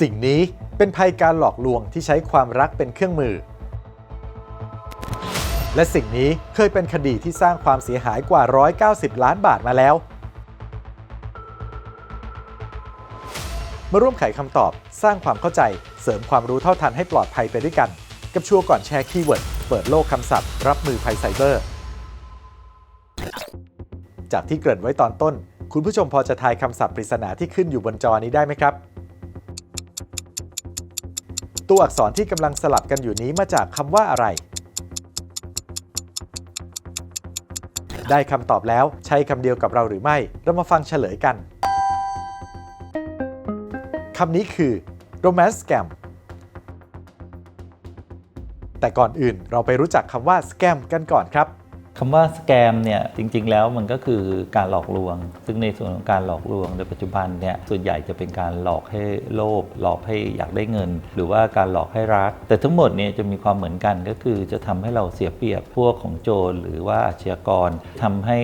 สิ่งนี้เป็นภัยการหลอกลวงที่ใช้ความรักเป็นเครื่องมือ และสิ่งนี้เคยเป็นคดีที่สร้างความเสียหายกว่า 190 ล้านบาทมาแล้ว มาร่วมไขคำตอบ สร้างความเข้าใจ เสริมความรู้เท่าทันให้ปลอดภัยไปด้วยกัน กับชัวร์ก่อนแชร์คีย์เวิร์ด เปิดโลกคำศัพท์ รับมือภัยไซเบอร์ จากที่เกริ่นไว้ตอนต้น คุณผู้ชมพอจะทายคำศัพท์ปริศนาที่ขึ้นอยู่บนจอนี้ได้ไหมครับ ตัวอักษรที่กำลังสลับกันอยู่นี้มาจากคำว่าอะไร ได้คำตอบแล้วใช้คำเดียวกับเราหรือไม่ เรามาฟังเฉลยกันคำนี้คือ romance scam แต่ก่อนอื่นเราไปรู้จักคำว่า scam กันก่อนครับ คำว่าสแกมเนี่ยจริง ๆ แล้วมันก็คือการหลอกลวง ซึ่งในส่วนของการหลอกลวงในปัจจุบันเนี่ยส่วนใหญ่จะเป็นการหลอกให้โลภหลอกให้อยากได้เงิน หรือว่าการหลอกให้รัก แต่ทั้งหมดเนี่ยจะมีความเหมือนกันก็คือจะทำให้เราเสียเปรียบพวกของโจรหรือว่าอาชญากรทำให้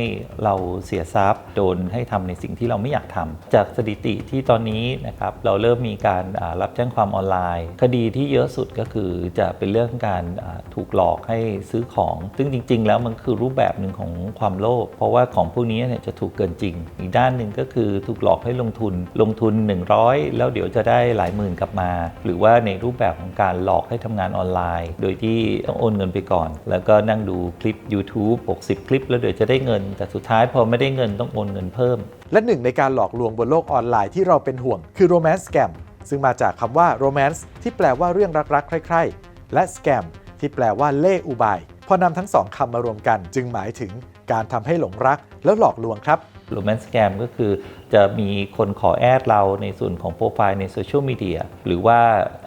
เราเสียทรัพย์โดนให้ทำในสิ่งที่เราไม่อยากทำจากสถิติที่ตอนนี้นะครับเราเริ่มมีการรับแจ้งความออนไลน์ คดีที่เยอะสุดก็คือจะเป็นเรื่องการถูกหลอกให้ซื้อของ ซึ่งจริง ๆ แล้วมันคือรูปแบบหนึ่งของความโลภเพราะว่าของพวกนี้เนี่ยจะถูกเกินจริง อีกด้านหนึ่งก็คือถูกหลอกให้ลงทุนลงทุน 100 แล้วเดี๋ยวจะได้หลายหมื่นกลับมา หรือว่าในรูปแบบของการหลอกให้ทำงานออนไลน์ โดยที่ต้องโอนเงินไปก่อน แล้วก็นั่งดูคลิป YouTube 60 คลิป แล้วเดี๋ยวจะได้เงิน แต่สุดท้ายพอไม่ได้เงินต้องโอนเงินเพิ่ม และหนึ่งในการหลอกลวงบนโลกออนไลน์ที่เราเป็นห่วงคือ romance scam ซึ่งมาจากคำว่า romance ที่แปลว่าเรื่องรักๆใคร่ๆและ scam ที่แปลว่าเล่ห์อุบาย พอนำทั้งสองคำมารวมกัน จึงหมายถึงการทำให้หลงรักแล้วหลอกลวงครับ โรแมนต์สแกมก็คือจะมีคนขอแอดเราในส่วนของโปรไฟล์ในโซเชียลมีเดียหรือว่า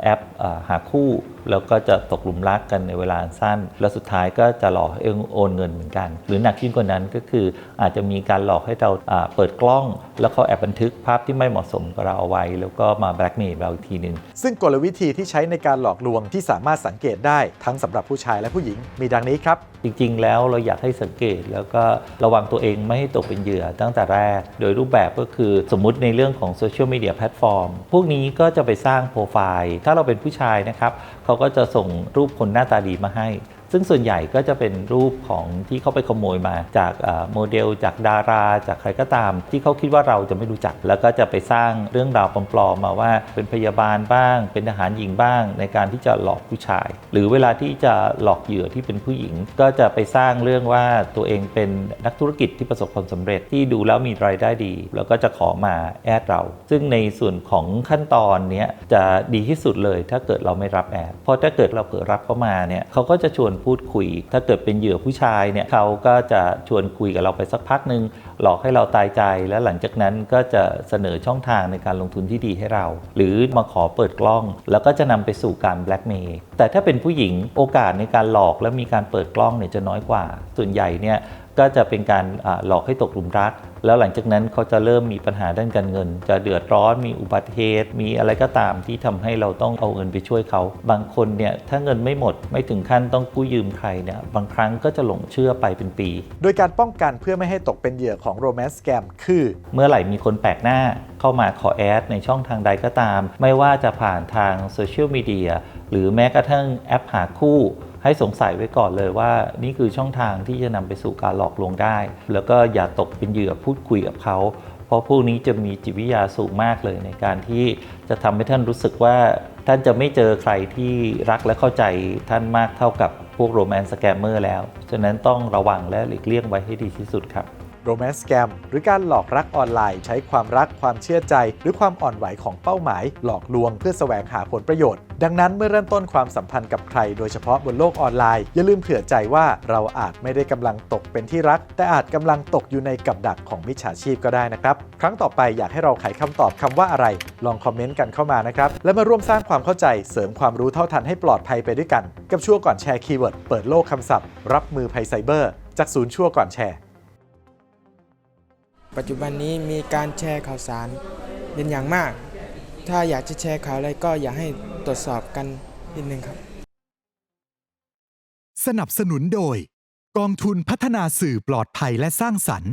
แอปอ่าหาคู่ แล้วก็จะตกหลุมรักกันในเวลาอันสั้น แล้วสุดท้ายก็จะหลอกให้โอนเงินเหมือนกัน หรือหนักยิ่งกว่านั้นก็คืออาจจะมีการหลอกให้เราอ่าเปิดกล้อง แล้วเขาแอบบันทึกภาพที่ไม่เหมาะสมกับเราเอาไว้ แล้วก็มาแบล็กเมย์เราอีกทีหนึ่งซึ่งกลวิธีที่ใช้ในการหลอกลวงที่สามารถสังเกตได้ทั้งสำหรับผู้ชายและผู้หญิงมีดังนี้ครับจริง ๆ แล้วเราอยากให้สังเกตแล้วก็ระวังตัวเองไม่ให้ตกเป็นเหยื่อตั้งแต่แรก โดยรูปแบบก็คือสมมุติในเรื่องของโซเชียลมีเดียแพลตฟอร์มพวกนี้ก็จะไปสร้างโปรไฟล์ ถ้าเราเป็นผู้ชายนะครับ เขาก็จะส่งรูปคนหน้าตาดีมาให้ ซึ่งส่วนใหญ่ก็จะเป็นรูปของที่เขาไปขโมยมาจากโมเดล จากดารา จากใครก็ตาม ที่เขาคิดว่าเราจะไม่รู้จัก แล้วก็จะไปสร้างเรื่องราวปลอมๆมาว่า เป็นพยาบาลบ้าง เป็นทหารหญิงบ้าง ในการที่จะหลอกผู้ชาย หรือเวลาที่จะหลอกเหยื่อที่เป็นผู้หญิง ก็จะไปสร้างเรื่องว่าตัวเองเป็นนักธุรกิจที่ประสบความสำเร็จที่ดูแล้วมีรายได้ดี แล้วก็จะขอมาแอดเรา ซึ่งในส่วนของขั้นตอนนี้จะดีที่สุดเลย ถ้าเกิดเราไม่รับแอดเพราะถ้าเกิดเราเผลอรับเข้ามาเนี่ยเขาก็จะชวนพูดคุย ถ้าเกิดเป็นเหยื่อผู้ชายเนี่ยเขาก็จะชวนคุยกับเราไปสักพักหนึ่งหลอกให้เราตายใจ แล้วหลังจากนั้นก็จะเสนอช่องทางในการลงทุนที่ดีให้เรา หรือมาขอเปิดกล้อง แล้วก็จะนำไปสู่การแบล็กเมย์แต่ถ้าเป็นผู้หญิงโอกาสในการหลอกและมีการเปิดกล้องเนี่ยจะน้อยกว่า ส่วนใหญ่เนี่ย ก็จะเป็นการอาหลอกให้ตกหลุมรัก แล้วหลังจากนั้นเขาจะเริ่มมีปัญหาด้านการเงิน จะเดือดร้อนมีอุบัติเหตุ มีอะไรก็ตามที่ทำให้เราต้องเอาเงินไปช่วยเขา บางคนเนี่ยถ้าเงินไม่หมดไม่ถึงขั้นต้องกู้ยืมใครเนี่ยบางครั้งก็จะหลงเชื่อไปเป็นปี โดยการป้องกันเพื่อไม่ให้ตกเป็นเหยื่อของ romance scam คือ เมื่อไหร่มีคนแปลกหน้าเข้ามาขอแอดในช่องทางใดก็ตาม ไม่ว่าจะผ่านทางโซเชียลมีเดียหรือแม้กระทั่งแอปหาคู่ ให้สงสัยไว้ก่อนเลยว่า นี่คือช่องทางที่จะนำไปสู่การหลอกลวงได้ แล้วก็อย่าตกเป็นเหยื่อพูดคุยกับเขาเพราะพวกนี้จะมีจิตวิทยาสูงมากเลยในการที่จะทำให้ท่านรู้สึกว่าท่านจะไม่เจอใครที่รักและเข้าใจท่านมากเท่ากับพวกโรแมนต์สแกมเมอร์แล้ว ฉะนั้นต้องระวังและหลีกเลี่ยงไว้ให้ดีที่สุดครับ romance scam หรือการหลอกรักออนไลน์ ใช้ความรักความเชื่อใจ หรือความอ่อนไหวของเป้าหมาย หลอกลวงเพื่อแสวงหาผลประโยชน์ ดังนั้นเมื่อเริ่มต้นความสัมพันธ์กับใคร โดยเฉพาะบนโลกออนไลน์ อย่าลืมเผื่อใจว่าเราอาจไม่ได้กำลังตกเป็นที่รัก แต่อาจกำลังตกอยู่ในกับดักของมิจฉาชีพก็ได้นะครับ ครั้งต่อไปอยากให้เราไขคำตอบคำว่าอะไร ลองคอมเมนต์กันเข้ามานะครับ และมาร่วมสร้างความเข้าใจเสริมความรู้เท่าทันให้ปลอดภัยไปด้วยกัน กับชั่วก่อนแชร์คีย์เวิร์ดเปิดโลกคำศัพท์ รับมือภัยไซเบอร์ จากศูนย์ชั่วก่อนแชร์ ปัจจุบันนี้มีการแชร์ข่าวสารเป็นอย่างมาก ถ้าอยากจะแชร์ข่าวอะไรก็อยากให้ตรวจสอบกันนิดนึงครับ สนับสนุนโดย กองทุนพัฒนาสื่อปลอดภัยและสร้างสรรค์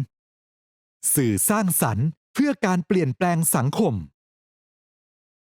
สื่อสร้างสรรค์เพื่อการเปลี่ยนแปลงสังคม